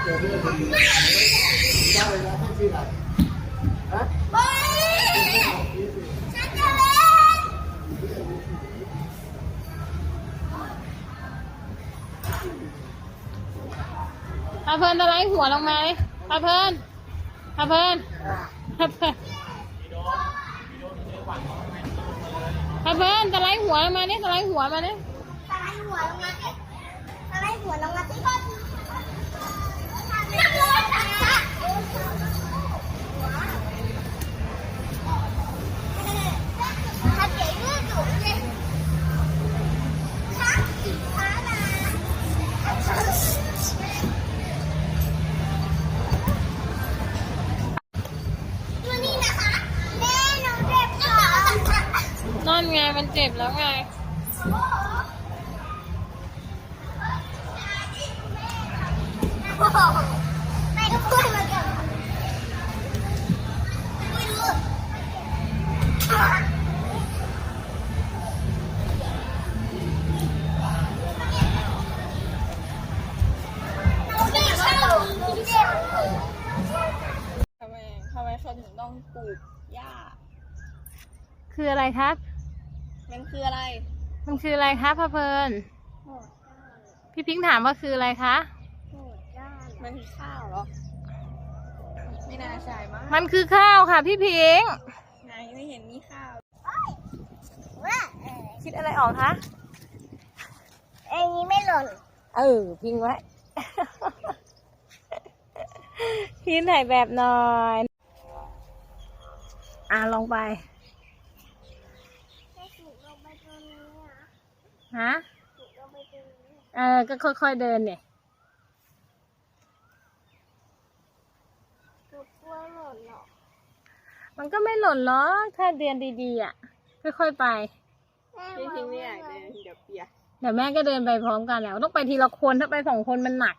พาเพลินตะไลหัวลงมาเลยพาเพลินพาเพลินพาเพลินพาเพลินตะไลหัวลงมาเนี่ยตะไลหัวมาเนี่ยสไลหัวลงมาสิสไลหัวลงมาสินั่ง ไงมันเจ็บแล้วไงแม่ก็พูดมาก่อนไม่รู้เราเจ็บเราเจ็บทำไมทำไมเขาถึงต้องปลูกหญ้า คืออะไรครับ มันคืออะไร มันคืออะไรครับพาเพลินพี่พิงค์ถามว่าคืออะไรคะมันคือข้าวเหรอ ไม่น่าใช่มั้งมันคือข้าวค่ะพี่พิงค์ไหนไม่เห็นมีข้าวคิดอะไรออกคะ อันนี้ไม่หล่นเออ พิงไว้ พิงถ่ายแบบหน่อย อ่าลงไปจะถูกลงไปตรงนี้อะ ฮะถูกลงไปตรงนี้เออ ก็ค่อยๆเดินเนี่ยถูกกลัวหล่นหรอกมันก็ไม่หล่นหรอกถ้าเดินดีๆอะ ค่อยๆไปพี่พิงไม่อยากเดินเดี๋ยวเปียกเดี๋ยวแม่ก็เดินไปพร้อมกันแล้ว ต้องไปทีละคนถ้าไปสองคนมันหนัก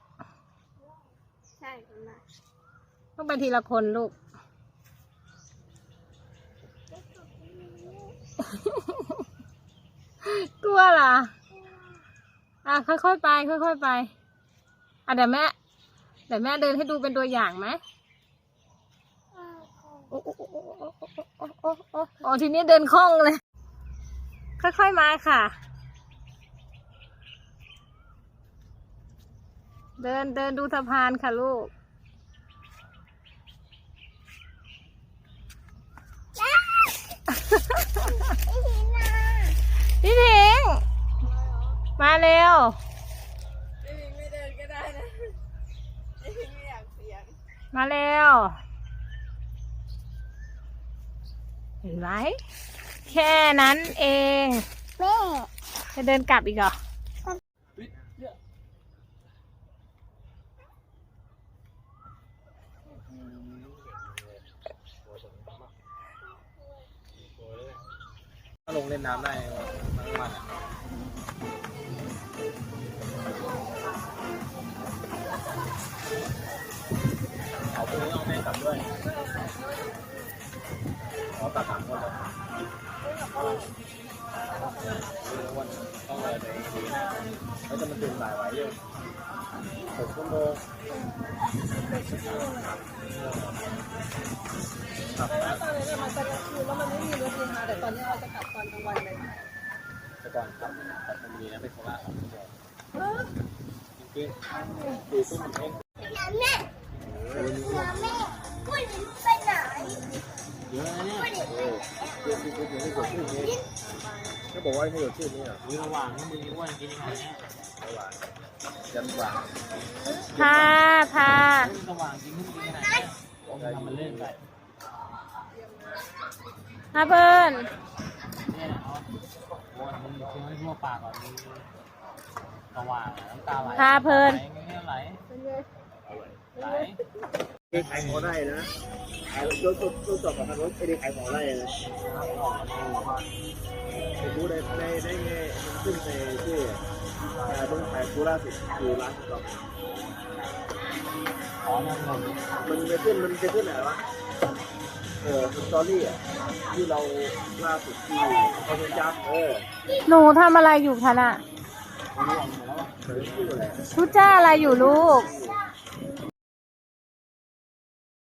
ใช่มันน่ะต้องไปทีละคนลูกก ลัวล่ะ อะค่อยๆไป ค่อยๆไป อะเดี๋ยวแม่เดี๋ยวแม่เดินให้ดูเป็นตัวอย่างไหมอ้อโอ้โอ้โอ้โอ้ทีนี้เดินคล่องเลย ค่อยๆมาค่ะ เดินเดินดูสะพานค่ะลูก เร็วพี่พิงไม่เดินก็ได้นะพี่พิงไม่อยากเปียกมาเร็ว เห็นไหมแค่นั้นเอง แม่จะเดินกลับอีกเหรอถ้าลงเล่นน้ำได้ทั้งวัน วันต้องเลยในดีนะแล้วจะมันตื่นสายไหวเยอะหกชั่วโมงครับตอนนี้มันจะกลางคืนแล้วมันไม่มีรถมาแต่ตอนนี้เราจะกลับตอนกลางวันเลยแต่ก่อนขับขับชลบุรีนะไปโคราชครับพี่บอยจริงๆดูตุ้มเองน้ำแม่แม่ กดชื่อนี้ก็บอกว่าให้กดชื่อนี้อะมีระหว่างที่มึงอ้วนกินยังไงเนี่ยระหว่างยันหว่างพาพามึงระหว่างกินที่มึงกินยังไงเนี่ยมทำมันเล่นไปพาเพิ่นเนี่ยเอาโอ้ยมึงทิ้งให้ทั่วปากก่อนมึงระหว่างน้ำตาไหลพาเพลินไหลไหลไหล เด็กขายของได้นะขายรถรถรถจอดกับรถไอ้เด็กขายของได้นะไปดูได้ได้ได้ไงมันขึ้นในที่แต่ต้องขายคูล่าสิบคือร้านจอดขอนมันจะขึ้นมันจะขึ้นอะไรวะเออสตอรี่อะที่เราล่าสุดที่เขาเป็นยักษ์เออหนูทำอะไรอยู่คะน่ะเออชื่ออะไรชุดจ้าอะไรอยู่ลูก